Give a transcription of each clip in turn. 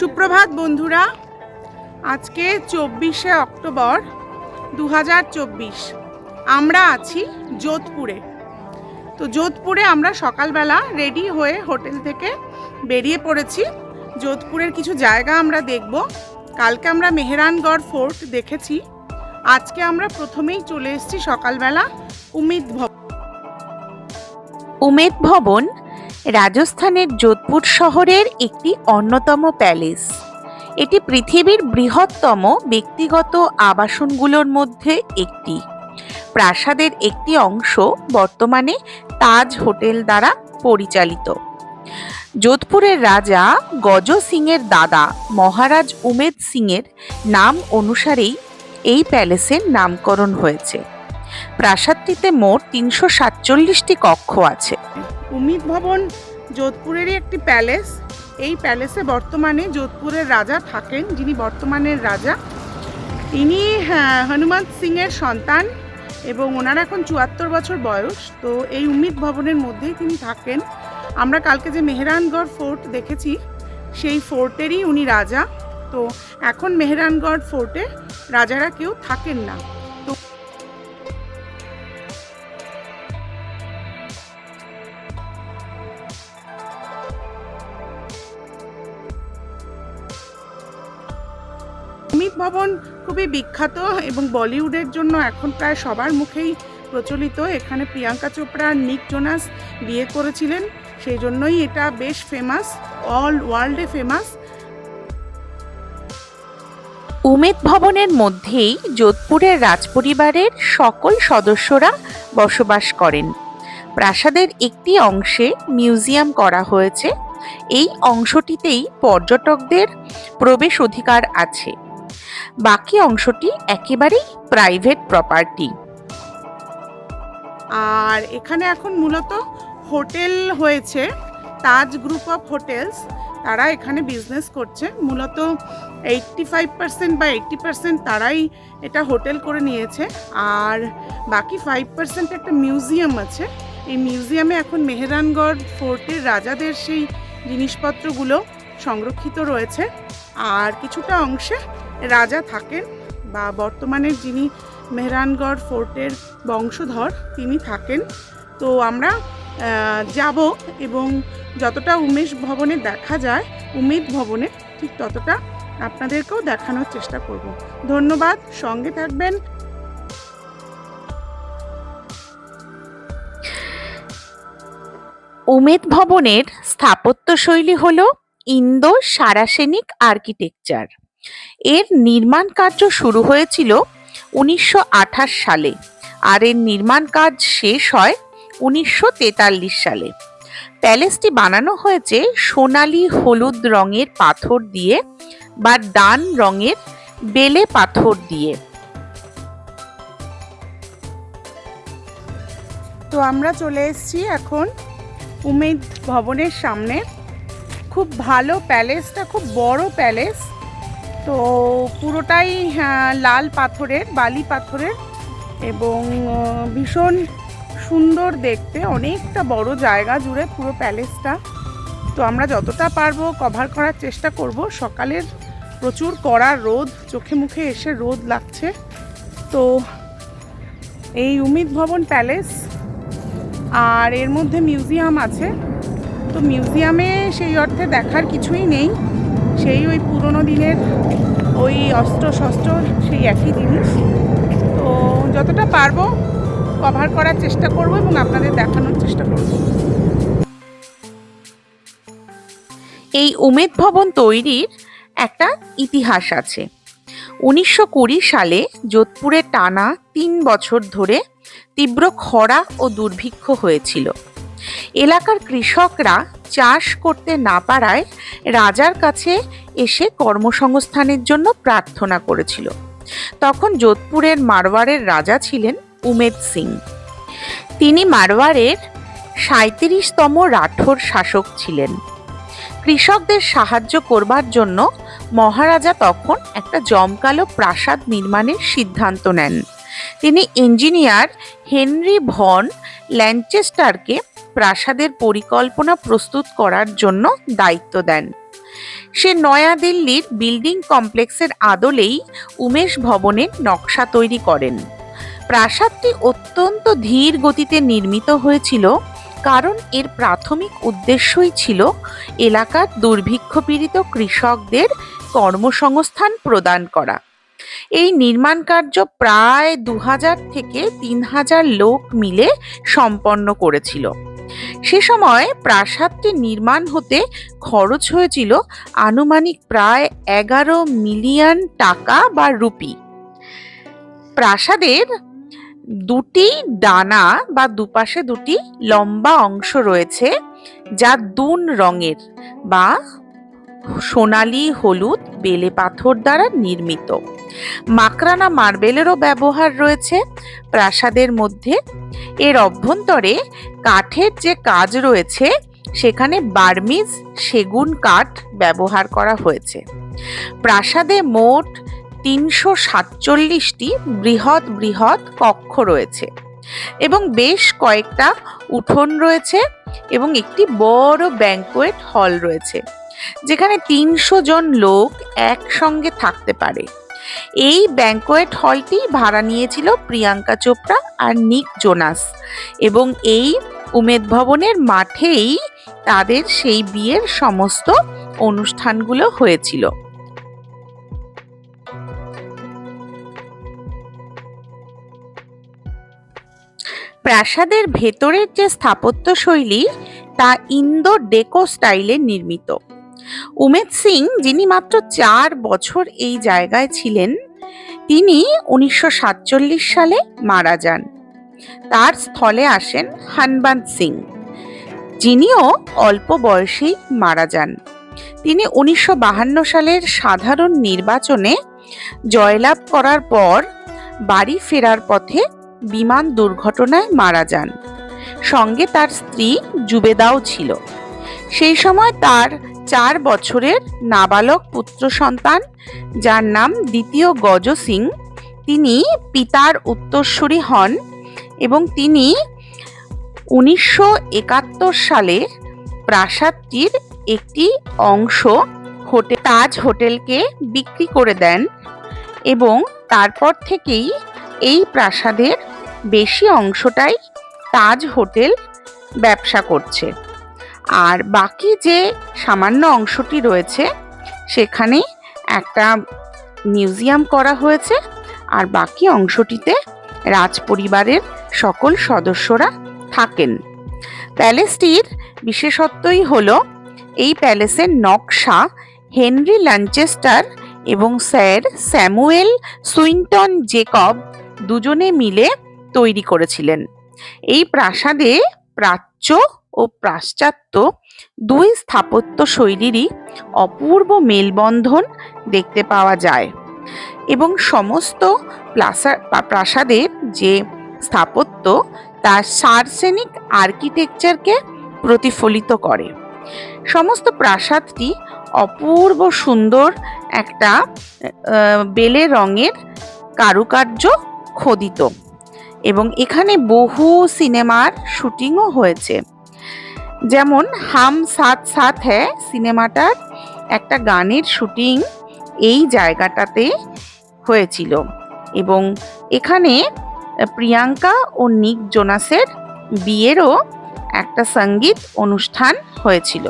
সুপ্রভাত বন্ধুরা। আজকে চব্বিশে অক্টোবর দু হাজার চব্বিশ। আমরা আছি যোধপুরে। তো যোধপুরে আমরা সকালবেলা রেডি হয়ে হোটেল থেকে বেরিয়ে পড়েছি। যোধপুরের কিছু জায়গা আমরা দেখব। কালকে আমরা মেহরানগড় ফোর্ট দেখেছি। আজকে আমরা প্রথমেই চলে এসেছি সকালবেলা উমিদ ভবন উমেদ ভবন রাজস্থানের যোধপুর শহরের একটি অন্যতম প্যালেস। এটি পৃথিবীর বৃহত্তম ব্যক্তিগত আবাসনগুলোর মধ্যে একটি। প্রাসাদের একটি অংশ বর্তমানে তাজ হোটেল দ্বারা পরিচালিত। যোধপুরের রাজা গজ সিংয়ের দাদা মহারাজ উমেদ সিংয়ের নাম অনুসারেই এই প্যালেসের নামকরণ হয়েছে। প্রাসাদটিতে মোট তিনশো সাতচল্লিশটি কক্ষ আছে। উমিদ ভবন যোধপুরেরই একটি প্যালেস। এই প্যালেসে বর্তমানে যোধপুরের রাজা থাকেন যিনি বর্তমানের রাজা। তিনি হ্যাঁ, হনুমান সিংয়ের সন্তান এবং ওনার এখন চুয়াত্তর বছর বয়স। তো এই উমিদ ভবনের মধ্যেই তিনি থাকেন। আমরা কালকে যে মেহরানগড় ফোর্ট দেখেছি সেই ফোর্টেরই উনি রাজা। তো এখন মেহরানগড় ফোর্টে রাজারা কেউ থাকেন না। ভবন খুবই বিখ্যাত এবং বলিউডের জন্য এখন প্রায় সবার মুখেই প্রচলিত। এখানে প্রিয়াঙ্কা চোপড়া, নিক জোনাস বিয়ে করেছিলেন। সেই জন্যই এটা বেশ ফেমাস অল ওয়ার্ল্ডে ফেমাস উমেদ ভবনের মধ্যেই যোধপুরের রাজপরিবারের সকল সদস্যরা বসবাস করেন। প্রাসাদের একটি অংশে মিউজিয়াম করা হয়েছে। এই অংশটিতেই পর্যটকদের প্রবেশ অধিকার আছে। বাকি অংশটি একেবারেই প্রাইভেট প্রপার্টি আর এখানে এখন মূলত হোটেল হয়েছে, তাজ গ্রুপ অফ হোটেলস তারা এখানে বিজনেস করছে। মূলত এইট্টি ফাইভ পার্সেন্ট বা এইট্টি পার্সেন্ট তারাই এটা হোটেল করে নিয়েছে। আর বাকি ফাইভ পার্সেন্ট একটা মিউজিয়াম আছে। এই মিউজিয়ামে এখন মেহরানগড় ফোর্টের রাজাদের সেই জিনিসপত্রগুলো সংরক্ষিত রয়েছে। আর কিছুটা অংশে রাজা থাকেন বা বর্তমানে যিনি মেহরানগড় ফোর্টের বংশধর তিনি থাকেন। তো আমরা যাব এবং যতটা উমেশ ভবনে দেখা যায়, উমেদ ভবনে ঠিক ততটা আপনাদেরকেও দেখানোর চেষ্টা করব। ধন্যবাদ, সঙ্গে থাকবেন। উমেদ ভবনের স্থাপত্যশৈলী হল ইন্দো সারাসেনিক আর্কিটেকচার। এর নির্মাণ কার্য শুরু হয়েছিল উনিশশো আঠাশ সালে আর এর নির্মাণ কাজ শেষ হয় উনিশশো তেতাল্লিশ সালে। প্যালেসটি বানানো হয়েছে সোনালী হলুদ রঙের পাথর দিয়ে বা ডান রঙের বেলে পাথর দিয়ে। তো আমরা চলে এসেছি এখন উমেদ ভবনের সামনে। খুব ভালো প্যালেসটা, খুব বড় প্যালেস। তো পুরোটাই হ্যাঁ, লাল পাথরের বালি পাথরের এবং ভীষণ সুন্দর দেখতে অনেকটা বড় জায়গা জুড়ে পুরো প্যালেসটা। তো আমরা যতটা পারব কভার করার চেষ্টা করব। সকালের প্রচুর কড়া রোদ চোখে মুখে এসে রোদ লাগছে। তো এই উমিদ ভবন প্যালেস আর এর মধ্যে মিউজিয়াম আছে। তো মিউজিয়ামে সেই অর্থে দেখার কিছুই নেই। সেই ওই পুরনো দিনের ওই অস্ত্র শস্ত্র, সেই একই জিনিস। তো যতটা পারব কভার করার চেষ্টা করব এবং আপনাদের দেখানোর চেষ্টা করব। এই উমেদ ভবন তৈরির একটা ইতিহাস আছে। উনিশশো কুড়ি সালে যোধপুরে টানা তিন বছর ধরে তীব্র খরা ও দুর্ভিক্ষ হয়েছিল। এলাকার কৃষকরা চাষ করতে না পারায় রাজার কাছে এসে কর্মসংস্থানের জন্য প্রার্থনা করেছিল। তখন যোধপুরের মারওয়ারের রাজা ছিলেন উমেদ সিং। তিনি মারওয়ারের সাঁত্রিশতম রাঠোর শাসক ছিলেন। কৃষকদের সাহায্য করবার জন্য মহারাজা তখন একটা জমকালো প্রাসাদ নির্মাণের সিদ্ধান্ত নেন। তিনি ইঞ্জিনিয়ার হেনরি ভন ল্যানচেস্টারকে প্রাসাদের পরিকল্পনা প্রস্তুত করার জন্য দায়িত্ব দেন। সে নয়াদিল্লির বিল্ডিং কমপ্লেক্সের আদলেই উমেশ ভবনের নকশা তৈরি করেন। প্রাসাদটি অত্যন্ত ধীর গতিতে নির্মিত হয়েছিল কারণ এর প্রাথমিক উদ্দেশ্যই ছিল এলাকার দুর্ভিক্ষ পীড়িত কৃষকদের কর্মসংস্থান প্রদান করা। এই নির্মাণ কার্য প্রায় দু হাজার থেকে তিন হাজার লোক মিলে সম্পন্ন করেছিল। সে সময় প্রাসাদটি নির্মাণ হতে খরচ হয়েছিল আনুমানিক প্রায় এগারো মিলিয়ন টাকা বা রুপি। প্রাসাদের দুটি ডানা বা দুপাশে দুটি লম্বা অংশ রয়েছে, যা দুন রঙের বা সোনালি হলুদ বেলে পাথর দ্বারা নির্মিত। মাকরানা মার্বেলেরও ব্যবহার রয়েছে। প্রাসাদের মধ্যে এর অভ্যন্তরে কাঠের যে কাজ রয়েছে, সেখানে বার্মিজ সেগুন কাঠ ব্যবহার করা হয়েছে। প্রাসাদে মোট তিনশো সাতচল্লিশটি বৃহৎ বৃহৎ কক্ষ রয়েছে এবং বেশ কয়েকটা উঠোন রয়েছে এবং একটি বড় ব্যাংকোয়েট হল রয়েছে, যেখানে তিনশো জন লোক একসঙ্গে থাকতে পারে। এই ব্যাংকোয়েট হলটি ভাড়া নিয়েছিল প্রিয়াঙ্কা চোপড়া আর নিক জোনাস। এবং এই উমেদ ভবনের মাঠেই তাদের সেই বিয়ের সমস্ত অনুষ্ঠানগুলো হয়েছিল। প্রাসাদের ভেতরের যে স্থাপত্য শৈলী তা ইন্দো ডেকো স্টাইলে নির্মিত। উমেদ সিং, যিনি মাত্র চার বছর এই জায়গায় ছিলেন, তিনি উনিশশো সাতচল্লিশ সালে মারা যান। তার স্থলে আসেন হনবন্ত সিং, যিনিও অল্প বয়সেই মারা যান। তিনি উনিশশো সালের সাধারণ নির্বাচনে জয়লাভ করার পর বাড়ি ফেরার পথে বিমান দুর্ঘটনায় মারা যান। সঙ্গে তার স্ত্রী জুবেদাও ছিল। সেই সময় তার চার বছরের নাবালক পুত্র সন্তান, যার নাম দ্বিতীয় গজ সিং। তিনি পিতার উত্তরসূরি হন এবং তিনি উনিশশো একাত্তর সালে প্রাসাদটির একটি অংশ হোটেল তাজ হোটেলকে বিক্রি করে দেন এবং তারপর থেকেই এই প্রাসাদের বেশি অংশটাই তাজ হোটেল ব্যবসা করছে। আর বাকি যে সামান্য অংশটি রয়েছে, সেখানে একটা মিউজিয়াম করা হয়েছে আর বাকি অংশটিতে রাজ পরিবারের সকল সদস্যরা থাকেন। প্যালেসটির বিশেষত্বই হলো, এই প্যালেসের নকশা হেনরি ল্যানচেস্টার এবং স্যার স্যামুয়েল সুইন্টন জেকব দুজনে মিলে তৈরি করেছিলেন। এই প্রাসাদে প্রাচ্য ও পাশ্চাত্য দুই স্থাপত্য শৈলীরই অপূর্ব মেলবন্ধন দেখতে পাওয়া যায়। এবং সমস্ত প্রাসাদের যে স্থাপত্য তা সার্সেনিক আর্কিটেকচারকে প্রতিফলিত করে। সমস্ত প্রাসাদটি অপূর্ব সুন্দর একটা বেলে রঙের কারুকার্য খোদিত। এবং এখানে বহু সিনেমার শুটিংও হয়েছে। যেমন হাম সাথ সাথ হ্যাঁ সিনেমাটার একটা গানের শুটিং এই জায়গাটাতে হয়েছিল। এবং এখানে প্রিয়াঙ্কা ও নিক জোনাসের বিয়েরও একটা সংগীত অনুষ্ঠান হয়েছিল।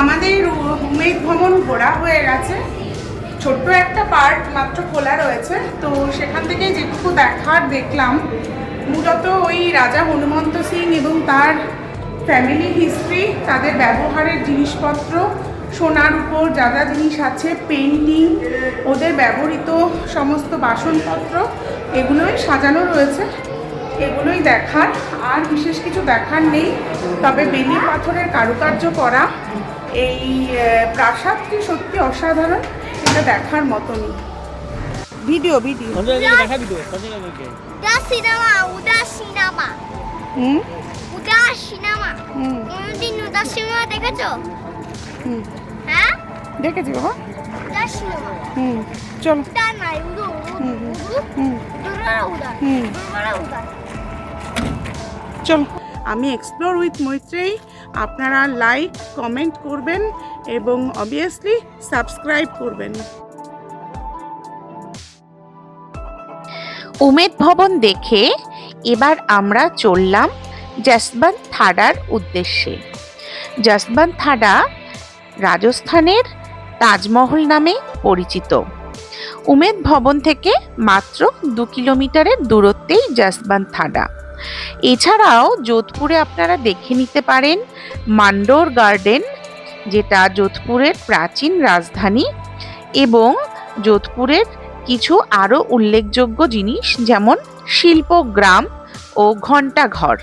আমাদের উমেদ ভবন ঘোরা হয়ে গেছে। ছোট্ট একটা পার্ট মাত্র খোলা রয়েছে। তো সেখান থেকে যেটুকু দেখার দেখলাম, মূলত ওই রাজা হনুমন্ত সিং এবং তার ফ্যামিলি হিস্ট্রি তাদের ব্যবহারের জিনিসপত্র, সোনার উপর যা যা জিনিস আছে পেন্টিং ওদের ব্যবহৃত সমস্ত বাসনপত্র, এগুলোই সাজানো রয়েছে। এগুলোই দেখার, আর বিশেষ কিছু দেখার নেই। তবে বেলি পাথরের কারুকার্য করা এই প্রাসাদটি সত্যি অসাধারণ এটা দেখার মতনই। Video video. সিনেমা উদা সিনেমা। হুম? উদা সিনেমা। কোনদিন উদা সিনেমা দেখেছ? হুম। হ্যাঁ? দেখেছি বাবা। উদা সিনেমা। হুম চল। উদা নাই উদু হুম উদা। হুম। চলো। আমি এক্সপ্লোর উইথ মৈত্রেয়ী। আপনারা লাইক কমেন্ট করবেন এবং অবভিয়াসলি সাবস্ক্রাইব করবেন। উমেদ ভবন দেখে এবার আমরা চললাম জসবন্ত থাডার উদ্দেশ্যে। জসবন্ত থাডা রাজস্থানের তাজমহল নামে পরিচিত। উমেদ ভবন থেকে মাত্র দু কিলোমিটারের দূরত্বেই জসবন্ত থাডা। এছাড়াও যোধপুরে আপনারা দেখে নিতে পারেন মান্ডোর গার্ডেন, যেটা যোধপুরের প্রাচীন রাজধানী এবং যোধপুরের কিছু আরও উল্লেখযোগ্য জিনিস, যেমন শিল্পগ্রাম ও ঘণ্টাঘর।